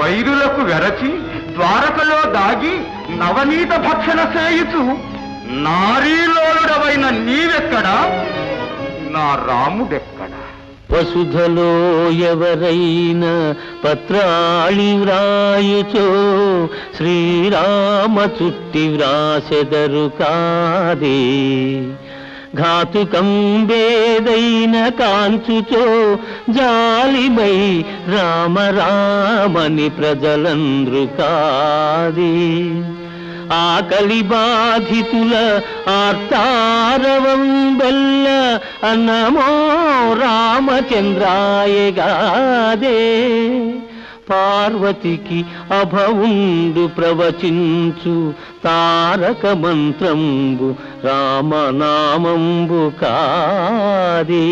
వైరులకు వెరచి ద్వారకలో దాగి నవనీత భక్షణ సేయుచు. నారీలోలుడవైన నీవెక్కడా? నా రాముడెక్కడా? వసుధలో ఎవరైనా పత్రాళి వ్రాయుచో శ్రీరామ చుట్టి వ్రాసెదరు కాదే. ఘాతుకం వేదైన కాంచుచో జాలిమై రామ రామని ప్రజలంద్రు కాదే. ఆకలి బాధితుల ఆర్తారవం బెల్ల అన్నమో రామచంద్రాయగాదే పార్వతికి అభవుండు ప్రవచించు తారక మంత్రంబు రామనామంబు కాదే.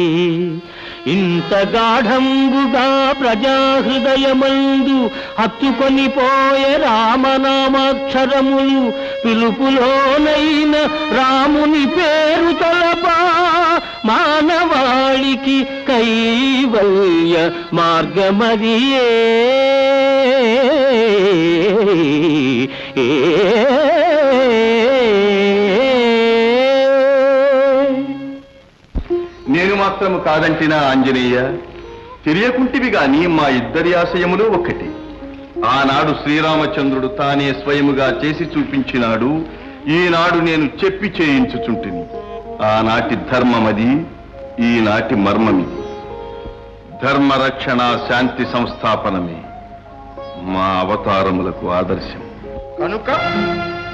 ఇంత గాఢంబుగా ప్రజాహృదయమందు హత్తుకొని పోయే రామనామాక్షరములు పిలుపులోనైన రాముని పేరు తలపా మానవాళికి కైవల్య ఏ నేను మాత్రము కాదంటినా ఆంజనేయ? తెలియకుంటివి గాని మా ఇద్దరి ఆశయములు ఒక్కటి. ఆనాడు శ్రీరామచంద్రుడు తానే స్వయముగా చేసి చూపించినాడు ఈనాడు నేను చెప్పి చేయించుచుంటిని. ఆనాటి ధర్మమది ఈనాటి మర్మమిది. ధర్మరక్షణ శాంతి సంస్థాపనమే మా అవతారములకు ఆదర్శం. కనుక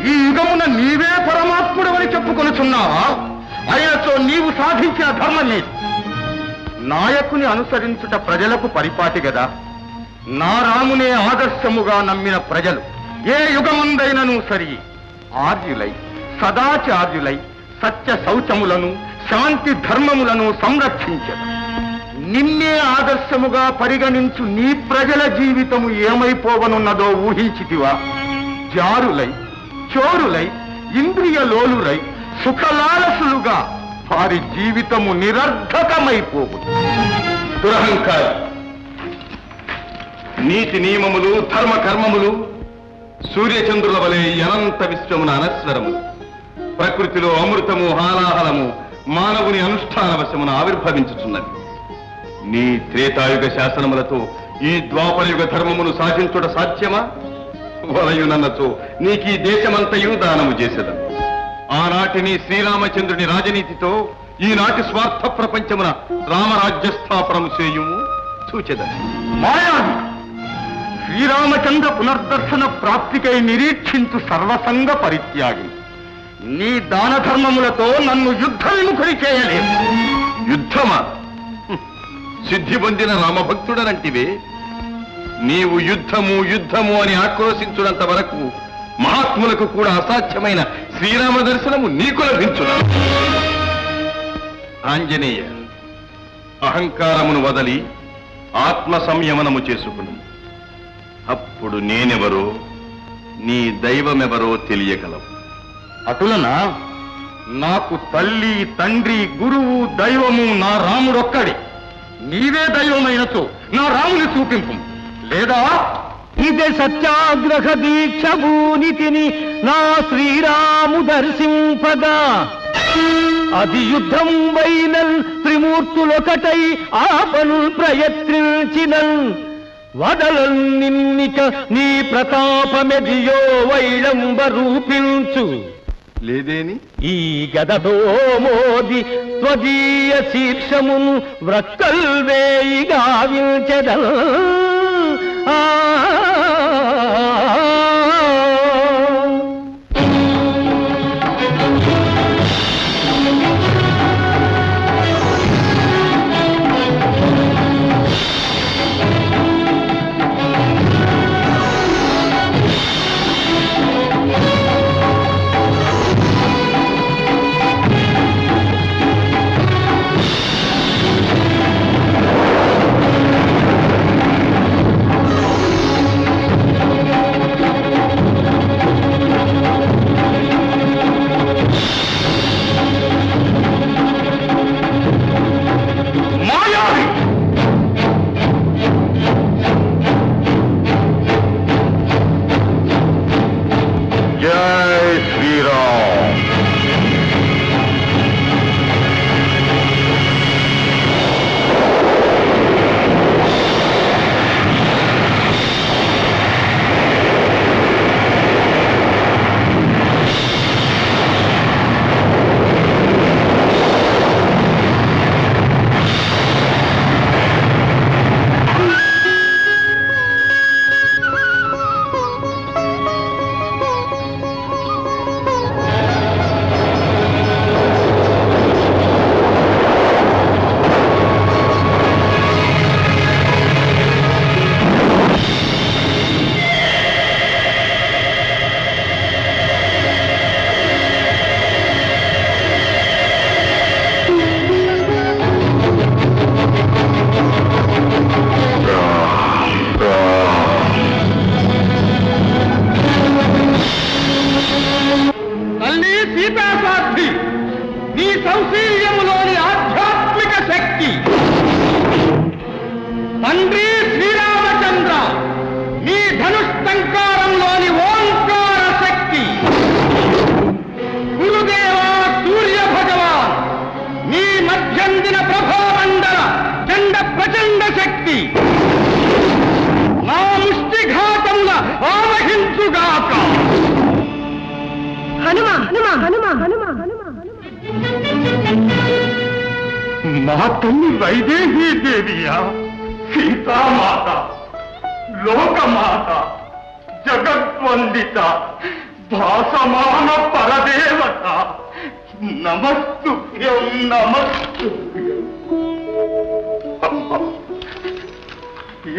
ఈ యుగమున నీవే పరమాత్ముడవని చెప్పుకొనుచున్నావా? ఆయనతో నీవు సాధించిన ధర్మం నీది. నాయకుని అనుసరించుట ప్రజలకు పరిపాటి గదా. నా రామునే ఆదర్శముగా నమ్మిన ప్రజలు. ఏ యుగముందైనను సరి. ఆర్యులై సదాచార్యులై సత్య శౌచములను శాంతి ధర్మములను సంరక్షించదు నిన్నే ఆదర్శముగా పరిగణించు నీ ప్రజల జీవితము ఏమైపోవనున్నదో ఊహించితివా. జారులై చోరులై ఇంద్రియ లోలురై సుఖలాలసులుగా వారి జీవితము నిరర్ధకమైపోవు దురహంకారి నీతి నియమములు ధర్మ కర్మములు సూర్యచంద్రుల వలె ఎనంత అనంత విశ్వమున అనస్వరములు ప్రకృతిలో అమృతము హాలాహలము మానవుని అనుష్ఠాన వశమున ఆవిర్భవించుచున్నవి. నీ త్రేతాయుగ శాసనములతో ఈ ద్వాపరయుగ ధర్మమును సాధించుట సాధ్యమా? వలయునన్నచో నీకీ దేశమంతయు దానము చేసేదను. ఆనాటిని శ్రీరామచంద్రుని రాజనీతితో ఈనాటి స్వార్థ ప్రపంచమున రామరాజ్య స్థాపనం చేయుము సూచెదను శ్రీరామచంద్ర పునర్దర్శన ప్రాప్తికై నిరీక్షించు సర్వసంగ పరిత్యాగి. నీ దాన ధర్మములతో నన్ను యుద్ధ విముఖుని చేయలేదు యుద్ధమా? సిద్ధి పొందిన రామభక్తుడనంటివే. నీవు యుద్ధము యుద్ధము అని ఆక్రోశించుడంత వరకు మహాత్ములకు కూడా అసాధ్యమైన శ్రీరామ దర్శనము నీకు లభించును. ఆంజనేయ అహంకారమును వదలి ఆత్మ సంయమనము చేసుకును. అప్పుడు నేనెవరో నీ దైవమెవరో తెలియగలవు. అటులనా? నాకు తల్లి తండ్రి గురువు దైవము నా రాముడొక్కడి. నీవే దైవమైనచో నా రాముని చూపింపు. లేదా ఇదే సత్యాగ్రహ దీక్ష భూనితిని నా శ్రీరాము దర్శింపగా అది యుద్ధం వైనల్ త్రిమూర్తులొకటై ఆపను ప్రయత్నించినల్. వదలన్ నిన్నిక నీ ప్రతాపమెదియో వైళంబ రూపించు. లేదేని? ఈ గదతో మోది త్వదీయ శీర్షమును వ్రక్కల్ వేయి గావించెదల్. ఆ మా తల్లి వైదేహీ దేవియా సీతామాత లోకమాత జగద్వందిత భాసమాన పరదేవత నమస్తుభ్యం నమస్తుభ్యం అమ్మా,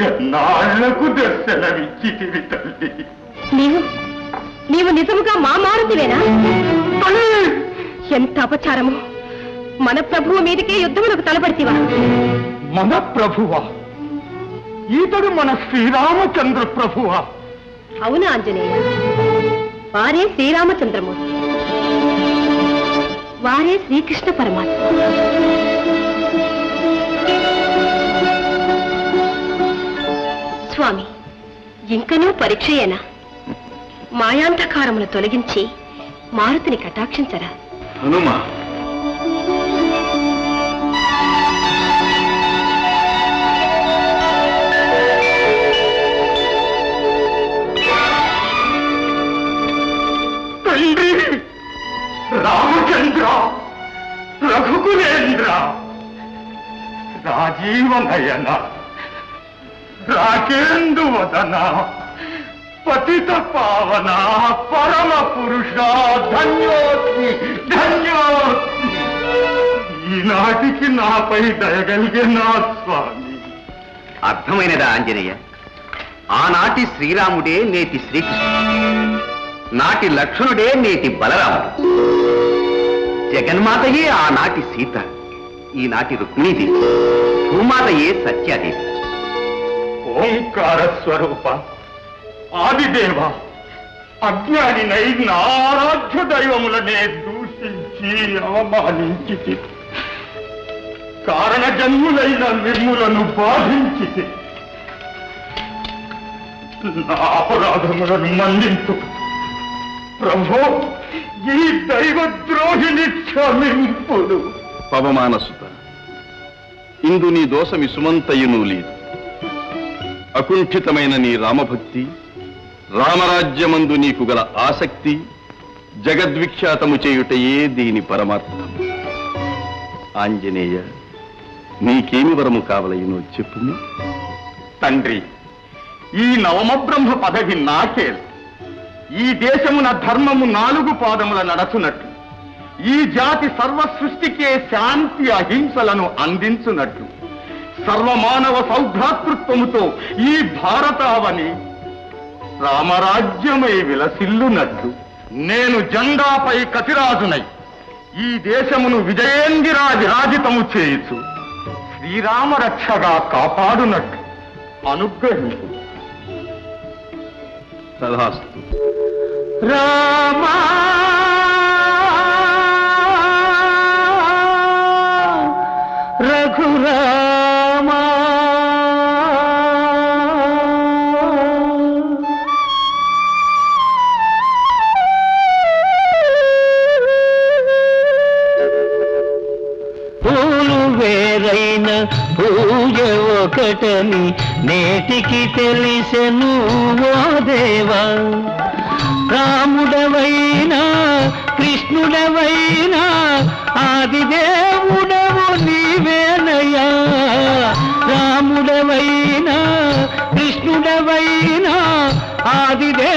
ఎన్నాళ్ళకు దర్శనమిచ్చితివి తల్లి? నీవు నీవు నిజముగా మా మారుతివేనా? ఎంత అపచారము? మన ప్రభువు మీదకే యుద్ధములకు తలపడితివా? మన ప్రభువా ఈతడు మన శ్రీరామచంద్ర ప్రభువా అవునా ఆంజనేయ? వారే శ్రీరామచంద్రమూర్తి వారే శ్రీకృష్ణ పరమాత్మ. స్వామి ఇంకనూ పరీక్షయేనా? మాయాంధకారమును తొలగించి మారుతిని కటాక్షించరా? హనుమ నయన రాకేందు వదన పతిత పావన పరమ పురుష ధన్యోస్మి ధన్యోస్మి. ఈనాటికి నాపై దయగలిగే నా స్వామి. అర్థమైనదా ఆంజనేయ? ఆనాటి శ్రీరాముడే నేటి శ్రీకృష్ణుడు. నాటి లక్ష్మణుడే నేటి బలరాముడు. జగన్మాతయే ఆనాటి సీత. ఈనాటి రుక్మిణీదేవి. భూమాలయే సత్యాదేవి. ఓంకార స్వరూప ఆదిదేవ అజ్ఞానినై నా ఆరాధ్య దైవములనే దూషించి అవమానించి కారణ జన్ములైన నిర్ములను బాధించి నా అపరాధములను మన్నించు ప్రభో ఈ దైవద్రోహిని క్షమింపుడు పవమానసుత ఇందు నీ దోషమి సుమంతయును లేదు. అకుంఠితమైన నీ రామభక్తి రామరాజ్యమందు నీకు గల ఆసక్తి జగద్విఖ్యాతము చేయుటయే దీని పరమార్థం. ఆంజనేయ నీకేమి వరము కావలయునో చెప్పుము తండ్రి ఈ నవమబ్రహ్మ పదవి నాకే. ఈ దేశమున ధర్మము నాలుగు పాదముల నడచునట్లు. ఈ జాతి సర్వ సృష్టికే శాంతి అహింసలను అందించునట్లు. సర్వమానవ సౌభ్రాతృత్వముతో ఈ భారతావని రామరాజ్యమై విలసిల్లునట్లు. నేను జెండాపై కతిరాజునై ఈ దేశమును విజయేందిరా విరాజితము చేయుచు. శ్రీరామ రక్షగా కాపాడునట్లు. అనుగ్రహించు. రామా ఒకటని నేటికి తెలిసెను ఓ దేవా. రాముడవైనా కృష్ణుడవైనా ఆదిదేవుడవు నీవేనయ్యా. రాముడవైనా కృష్ణుడవైనా ఆదిదే